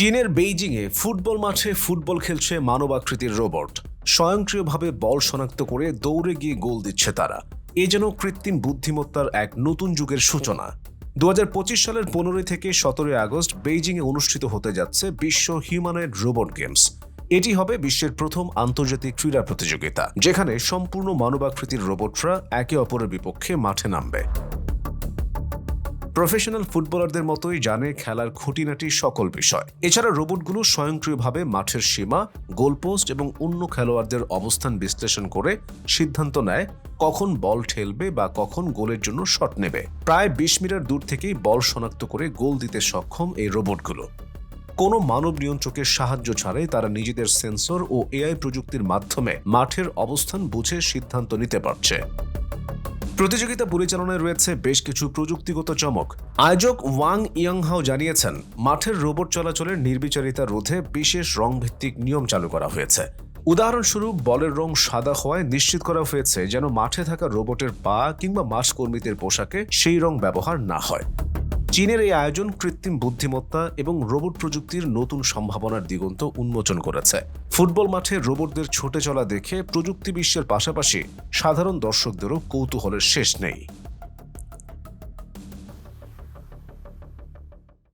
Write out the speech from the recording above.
চীনের বেইজিংয়ে ফুটবল মাঠে ফুটবল খেলছে মানবাকৃতির রোবট। স্বয়ংক্রিয়ভাবে বল শনাক্ত করে দৌড়ে গিয়ে গোল দিচ্ছে তারা। এ যেন কৃত্রিম বুদ্ধিমত্তার এক নতুন যুগের সূচনা। দু হাজার পঁচিশ সালের পনেরোই থেকে সতেরোই আগস্ট বেইজিংয়ে অনুষ্ঠিত হতে যাচ্ছে বিশ্ব হিউম্যানয়েড রোবট গেমস। এটি হবে বিশ্বের প্রথম আন্তর্জাতিক ক্রীড়া প্রতিযোগিতা, যেখানে সম্পূর্ণ মানবাকৃতির রোবটরা একে অপরের বিপক্ষে মাঠে নামবে। প্রফেশনাল ফুটবলারদের মতোই জানে খেলার খুঁটিনাটি সকল বিষয়। এছাড়া রোবটগুলো স্বয়ংক্রিয়ভাবে মাঠের সীমা, গোলপোস্ট এবং অন্য খেলোয়াড়দের অবস্থান বিশ্লেষণ করে সিদ্ধান্ত নেয় কখন বল ঠেলবে বা কখন গোলের জন্য শট নেবে। প্রায় বিশ মিটার দূর থেকেই বল শনাক্ত করে গোল দিতে সক্ষম এই রোবটগুলো। কোনো মানব নিয়ন্ত্রকের সাহায্য ছাড়াই তারা নিজেদের সেন্সর ও এআই প্রযুক্তির মাধ্যমে মাঠের অবস্থান বুঝে সিদ্ধান্ত নিতে পারছে। প্রতিযোগিতা পরিচালনায় রয়েছে বেশ কিছু প্রযুক্তিগত চমক। আয়োজক ওয়াং ইয়াংহাও জানিয়েছেন, মাঠের রোবট চলাচলের নির্বিচারিতা রোধে বিশেষ রংভিত্তিক নিয়ম চালু করা হয়েছে। উদাহরণস্বরূপ, বলের রং সাদা হওয়ায় নিশ্চিত করা হয়েছে যেন মাঠে থাকা রোবটের পা কিংবা মাঠ কর্মীদের পোশাকে সেই রং ব্যবহার না হয়। চীনের এই আয়োজন কৃত্রিম বুদ্ধিমত্তা এবং রোবট প্রযুক্তির নতুন সম্ভাবনার দিগন্ত উন্মোচন করেছে। ফুটবল মাঠে রোবটদের ছুটে চলা দেখে প্রযুক্তি বিশ্বের পাশাপাশি সাধারণ দর্শকদেরও কৌতূহলের শেষ নেই।